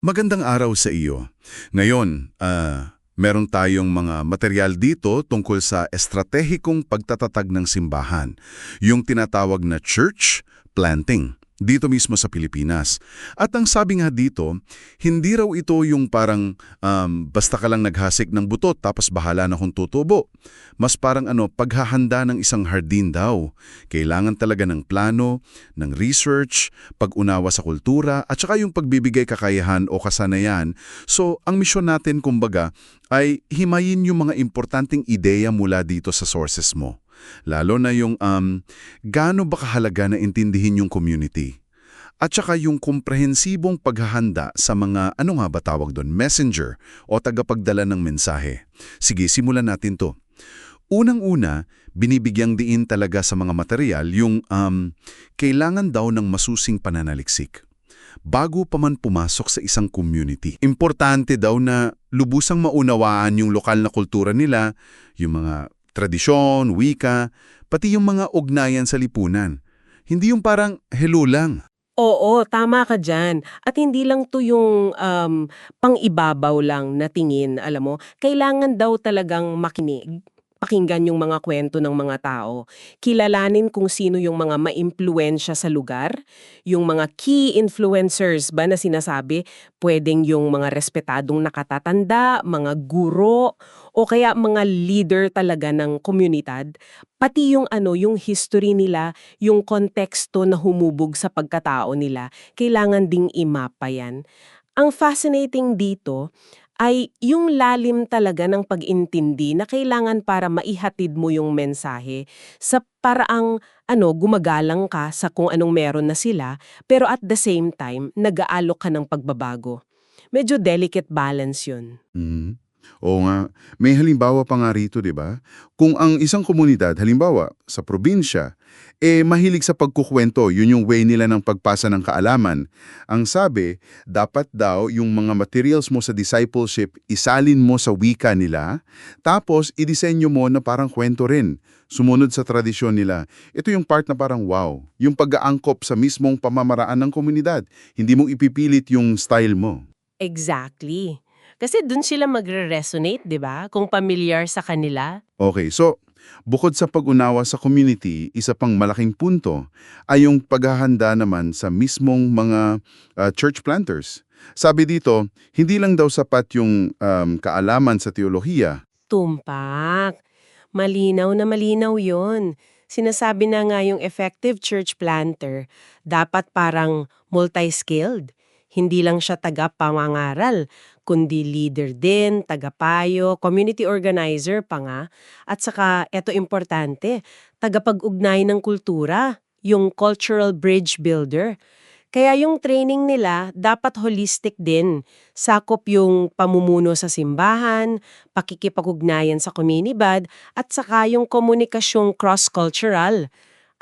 Magandang araw sa iyo. Ngayon, ah, meron tayong mga material dito tungkol sa estratehikong pagtatatag ng simbahan, yung tinatawag na church planting, dito mismo sa Pilipinas. At ang sabi nga dito, hindi raw ito yung parang um, basta ka lang naghasik ng butot tapos bahala na kung tutubo. Mas parang ano, paghahanda ng isang hardin daw. Kailangan talaga ng plano, ng research, pag-unawa sa kultura, at saka yung pagbibigay kakayahan o kasanayan. So, ang misyon natin kumbaga ay himayin yung mga importanteng ideya mula dito sa sources mo. Lalo na yung um, gaano ba kahalaga na intindihin yung community. At saka yung komprehensibong paghahanda sa mga, ano nga ba tawag doon, messenger o tagapagdala ng mensahe. Sige, simulan natin to. Unang-una, binibigyang diin talaga sa mga material yung um, kailangan daw ng masusing pananaliksik. Bago pa man pumasok sa isang community. Importante daw na lubusang maunawaan yung lokal na kultura nila, yung mga tradisyon, wika, pati yung mga ugnayan sa lipunan. Hindi yung parang hello lang. Oo, tama ka dyan. At hindi lang to yung um, pang-ibabaw lang na tingin, alam mo. Kailangan daw talagang makinig, pakinggan yung mga kwento ng mga tao, kilalanin kung sino yung mga maimpluensya sa lugar, yung mga key influencers ba na sinasabi, pwedeng yung mga respetadong nakatatanda, mga guro, o kaya mga leader talaga ng komunidad, pati yung ano, yung history nila, yung konteksto na humubog sa pagkatao nila, kailangan ding imapa yan. Ang fascinating dito ay yung lalim talaga ng pag-intindi na kailangan para maihatid mo yung mensahe sa paraang ano, gumagalang ka sa kung anong meron na sila, pero at the same time, nag-aalok ka ng pagbabago. Medyo delicate balance yun. Mhm. Oo nga. May halimbawa pa nga rito, di ba? Kung ang isang komunidad, halimbawa, sa probinsya, eh mahilig sa pagkukwento, yun yung way nila ng pagpasa ng kaalaman. Ang sabi, dapat daw yung mga materials mo sa discipleship, isalin mo sa wika nila, tapos idisenyo mo na parang kwento rin, sumunod sa tradisyon nila. Ito yung part na parang wow, yung pag-aangkop sa mismong pamamaraan ng komunidad. Hindi mong ipipilit yung style mo. Exactly. Kasi dun sila magre-resonate, di ba? Kung familiar sa kanila. Okay, so bukod sa pag-unawa sa community, isa pang malaking punto ay yung paghahanda naman sa mismong mga uh, church planters. Sabi dito, hindi lang daw sapat yung um, kaalaman sa teolohiya. Tumpak. Malinaw na malinaw yon. Sinasabi na nga yung effective church planter, dapat parang multi-skilled. Hindi lang siya taga-pamangaral, kundi leader din, tagapayo, community organizer pa nga. At saka, eto importante, tagapag-ugnay ng kultura, yung cultural bridge builder. Kaya yung training nila dapat holistic din. Sakop yung pamumuno sa simbahan, pakikipag-ugnayan sa komunidad, at saka yung komunikasyong cross-cultural.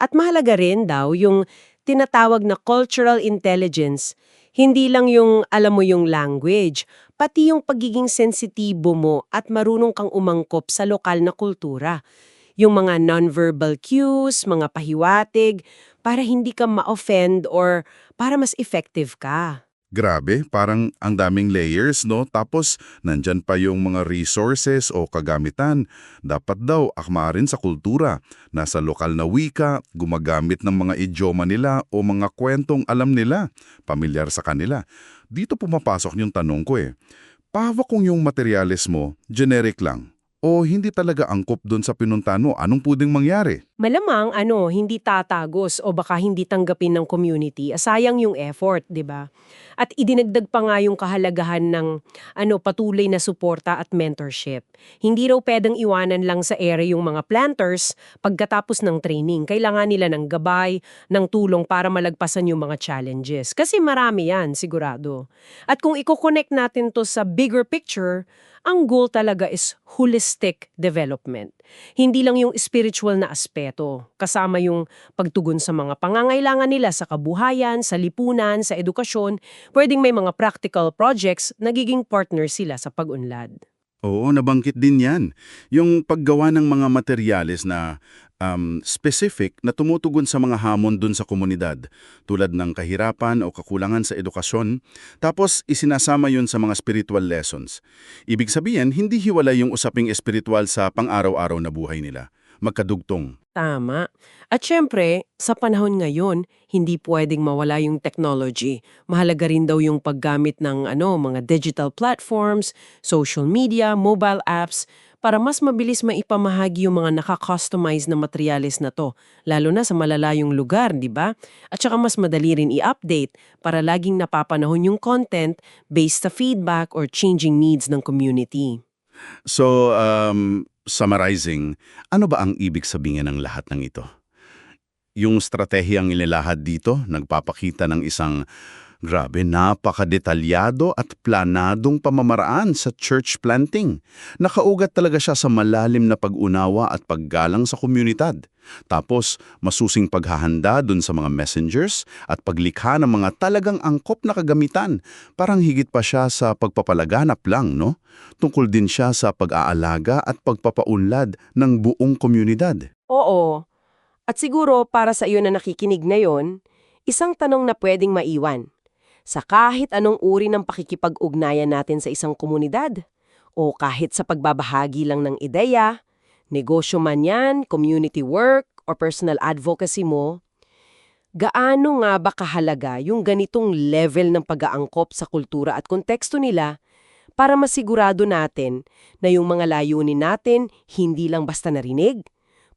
At mahalaga rin daw yung tinatawag na cultural intelligence. Hindi lang yung alam mo yung language, pati yung pagiging sensitibo mo at marunong kang umangkop sa lokal na kultura. Yung mga nonverbal cues, mga pahiwatig, para hindi ka ma-offend or para mas effective ka. Grabe, parang ang daming layers, no? Tapos, nandyan pa yung mga resources o kagamitan. Dapat daw akma rin sa kultura. Nasa lokal na wika, gumagamit ng mga idioma nila o mga kwentong alam nila, pamilyar sa kanila. Dito pumapasok yung tanong ko eh. Pawa kung yung materyales mo, generic lang, o hindi talaga angkop doon sa pinuntahan mo, anong pwedeng mangyari? Malamang ano, hindi tatagos o baka hindi tanggapin ng community. Asayang yung effort, 'di ba? At idinagdag pa nga yung kahalagahan ng ano patuloy na suporta at mentorship. Hindi raw pwedeng iwanan lang sa ere yung mga planters pagkatapos ng training. Kailangan nila ng gabay, ng tulong para malagpasan yung mga challenges. Kasi marami yan, sigurado. At kung i-connect natin to sa bigger picture, ang goal talaga is holistic development. Hindi lang yung spiritual na aspeto, kasama yung pagtugon sa mga pangangailangan nila sa kabuhayan, sa lipunan, sa edukasyon, pwedeng may mga practical projects nagiging partner sila sa pag-unlad. Oo, nabanggit din yan. Yung paggawa ng mga materyales na um, specific na tumutugon sa mga hamon dun sa komunidad, tulad ng kahirapan o kakulangan sa edukasyon, tapos isinasama yun sa mga spiritual lessons. Ibig sabihin, hindi hiwalay yung usaping espiritual sa pang-araw-araw na buhay nila. Magkadugtong. Tama. At syempre, sa panahon ngayon, hindi pwedeng mawala yung technology. Mahalaga rin daw yung paggamit ng ano, mga digital platforms, social media, mobile apps, para mas mabilis maipamahagi yung mga naka-customize na materyales na to, lalo na sa malalayong lugar, di ba? At saka mas madali rin i-update para laging napapanahon yung content based sa feedback or changing needs ng community. So, um, summarizing, ano ba ang ibig sabihin ng lahat ng ito? Yung stratehiyang inilahad dito, nagpapakita ng isang grabe, napakadetalyado at planadong pamamaraan sa church planting. Nakaugat talaga siya sa malalim na pag-unawa at paggalang sa komunidad. Tapos, masusing paghahanda dun sa mga messengers at paglikha ng mga talagang angkop na kagamitan. Parang higit pa siya sa pagpapalaganap lang, no? Tungkol din siya sa pag-aalaga at pagpapaunlad ng buong komunidad. Oo. At siguro para sa iyo na nakikinig ngayon, isang tanong na pwedeng maiwan. Sa kahit anong uri ng pakikipag-ugnayan natin sa isang komunidad, o kahit sa pagbabahagi lang ng ideya, negosyo man yan, community work, or personal advocacy mo, gaano nga ba kahalaga yung ganitong level ng pag-aangkop sa kultura at konteksto nila para masigurado natin na yung mga layunin natin hindi lang basta narinig,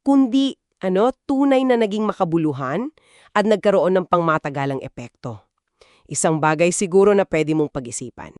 kundi ano, tunay na naging makabuluhan at nagkaroon ng pangmatagalang epekto. Isang bagay siguro na pwede mong pag-isipan.